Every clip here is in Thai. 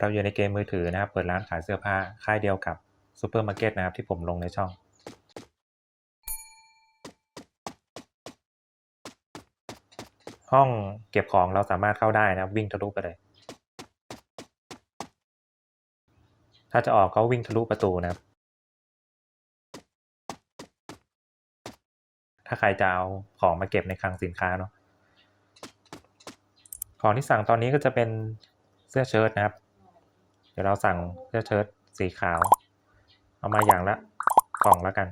เราอยู่ในเกมมือถือนะครับ เปิดร้านขายเสื้อผ้าค่ายเดียวกับซูเปอร์มาร์เก็ตนะครับที่ผมลงในช่อง ห้องเก็บของเราสามารถเข้าได้นะครับ วิ่งทะลุไปเลย ถ้าจะออกก็วิ่งทะลุประตูนะครับ ถ้าใครจะเอาของมาเก็บในคลังสินค้าเนาะของที่สั่งตอนนี้ก็จะเป็นเสื้อเชิ้ตนะครับ ดี๋ยวเราสั่งเสื้อเชิ้ตสีขาว เอามาอย่างละกล่องแล้วกัน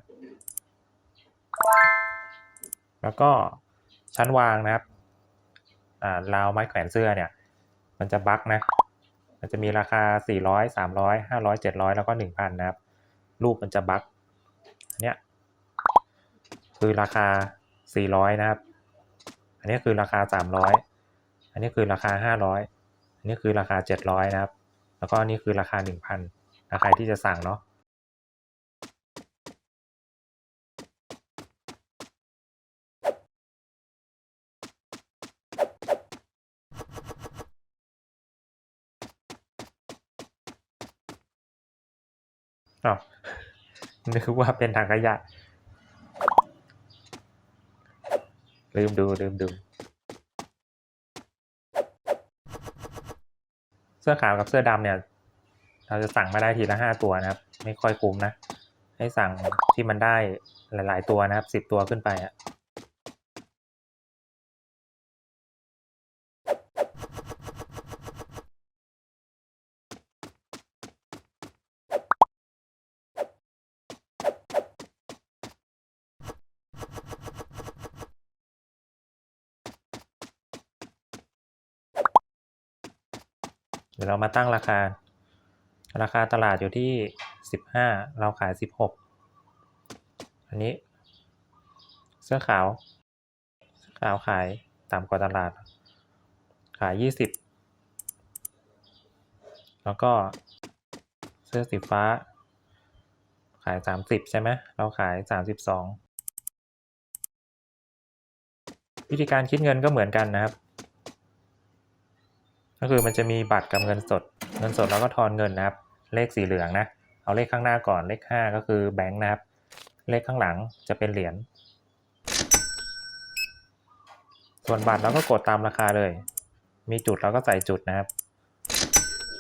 แล้วก็ชั้นวางนะครับอ่าราวไม้แขวนเสื้อเนี่ย มันจะบั๊กนะ มันจะมีราคา 400 300 500 700 แล้วก็ 1,000 นะครับ รูปมันจะบั๊กอันเนี้ยคือราคา 400 นะครับ อันนี้คือราคา 300 อันนี้คือราคา 500 อันนี้คือราคา 700 นะครับ แล้วก็นี่คือราคา 1,000ถ้าใครที่จะสั่งเนาะอ้าวนึกว่าเป็นถังขยะ ลืมดูลืมดู เสื้อขาวกับเสื้อดำเนี่ย เราจะสั่งมาได้ทีละห้าตัวนะครับ ไม่ค่อยคุ้มนะ ให้สั่งที่มันได้หลาย ๆ ตัวนะครับสิบตัวขึ้นไปอะ เดี๋ยวเรามาตั้งราคา ราคาตลาดอยู่ที่สิบห้าเราขายสิบหกอันนี้ เสื้อขาว เสื้อขาวขายต่ำกว่าตลาด ขายยี่สิบแล้วก็เสื้อสีฟ้า ขายสามสิบใช่ไหม เราขายสามสิบสองวิธีการคิดเงินก็เหมือนกันนะครับ ก็คือมันจะมีบัตรกับเงินสด เงินสดเราก็ทอนเงินนะครับ เลขสีเหลืองนะ เอาเลขข้างหน้าก่อน เลขห้าก็คือแบงค์นะครับ เลขข้างหลังจะเป็นเหรียญ ส่วนบัตรเราก็กดตามราคาเลย มีจุดเราก็ใส่จุดนะครับ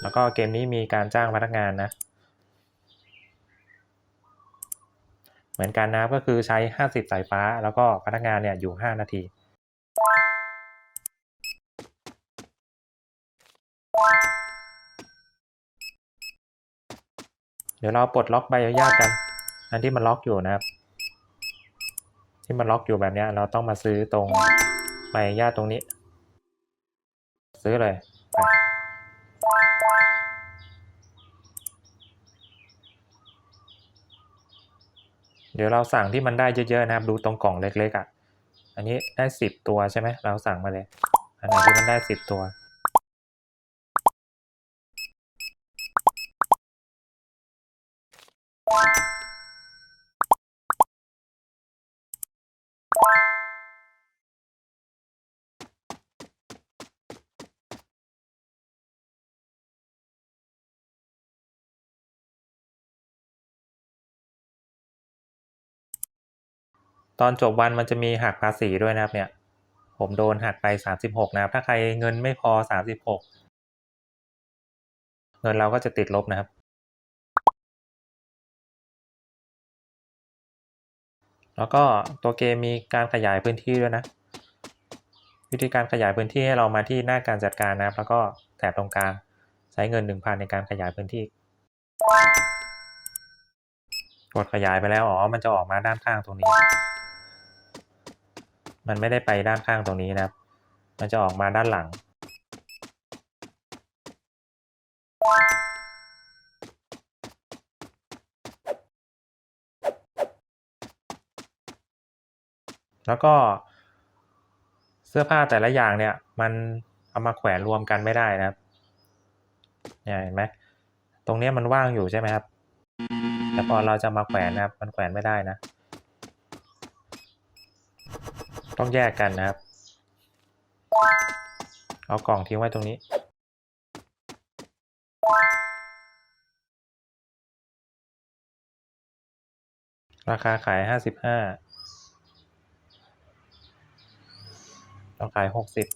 แล้วก็เกมนี้มีการจ้างพนักงานนะ เหมือนกันนะครับก็คือใช้ 50 สายฟ้า แล้วก็พนักงานเนี่ยอยู่ 5 นาที ดี๋ยวเราปลดล็อกใบอนุญาตกัน อันที่มันล็อกอยู่นะครับ ที่มันล็อกอยู่แบบนี้เราต้องมาซื้อตรงใบอนุญาตตรงนี้ ซื้อเลยเดี๋ยวเราสั่งที่มันได้เยอะๆนะครับ ดูตรงกล่องเล็กๆอะ อันนี้ได้สิบตัวใช่ไหม เราสั่งมาเลย อันไหนที่มันได้สิบตัว ตอนจบวันมันจะมีหักภาษีด้วยนะครับเนี่ย ผมโดนหักไปสามสิบหกนะครับ ถ้าใครเงินไม่พอสามสิบหกเงินเราก็จะติดลบนะครับ แล้วก็ตัวเกมมีการขยายพื้นที่ด้วยนะ วิธีการขยายพื้นที่ให้เรามาที่หน้าการจัดการนะครับ แล้วก็แถบตรงกลางใช้เงินหนึ่งพันในการขยายพื้นที่ กดขยายไปแล้ว อ๋อ มันจะออกมาด้านข้างตรงนี้ มันไม่ได้ไปด้านข้างตรงนี้นะครับ มันจะออกมาด้านหลัง แล้วก็เสื้อผ้าแต่ละอย่างเนี่ยมันเอามาแขวนรวมกันไม่ได้นะครับเนี่ยเห็นไหมตรงนี้มันว่างอยู่ใช่ไหมครับ แต่พอเราจะมาแขวนนะครับ มันแขวนไม่ได้นะ ต้องแยกกันนะครับ เอากล่องทิ้งไว้ตรงนี้ราคาขายห้าสิบห้า ต้องขายหกสิบ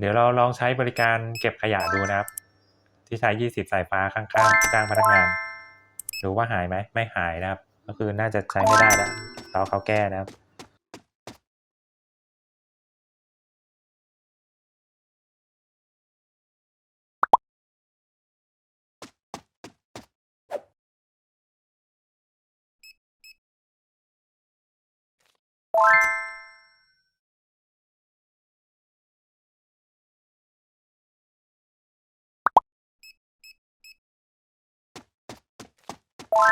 เดี๋ยวเราลองใช้บริการเก็บขยะดูนะครับ ที่ใช้ 20 สายฟ้าข้างๆ จ้างพนักงานดูว่าหายไหมไม่หายนะครับ ก็คือน่าจะใช้ไม่ได้แล้วเราเขาแก้นะครับ เ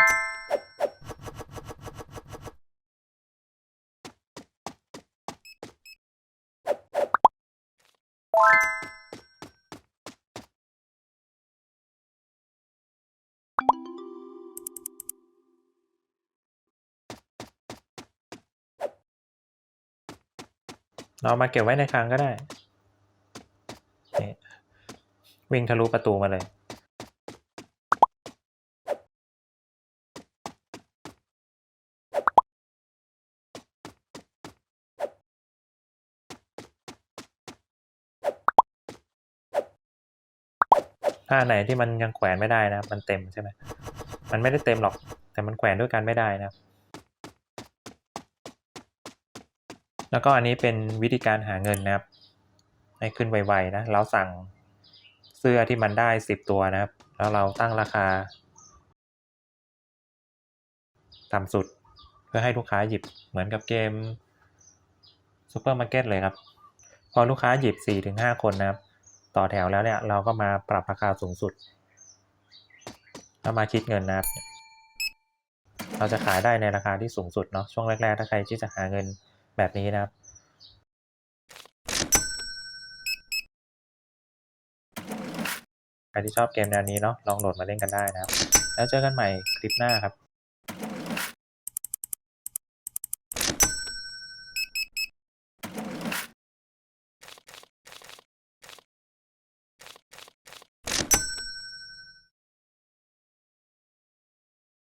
รามาเก็บไว้ในคลังก็ได้นี่วิ่งทะลุประตูมาเลย ถ้าไหนที่มันยังแขวนไม่ได้นะมันเต็มใช่ไหมมันไม่ได้เต็มหรอก แต่มันแขวนด้วยกันไม่ได้นะแล้วก็อันนี้เป็นวิธีการหาเงินนะครับ ให้ขึ้นไวๆนะ เราสั่งเสื้อที่มันได้สิบตัวนะครับ แล้วเราตั้งราคาต่ำสุดเพื่อให้ลูกค้าหยิบเหมือนกับเกมซูเปอร์มาร์เก็ตเลยครับ พอลูกค้าหยิบ 4-5ถึงคนนะครับ ต่อแถวแล้วเนี่ย เราก็มาปรับราคาสูงสุดแล้วมาคิดเงินนะครับ เราจะขายได้ในราคาที่สูงสุดเนาะช่วงแรกๆ ถ้าใครที่จะหาเงินแบบนี้นะครับใครที่ชอบเกมแนวนี้เนาะลองโหลดมาเล่นกันได้นะครับ แล้วเจอกันใหม่คลิปหน้าครับ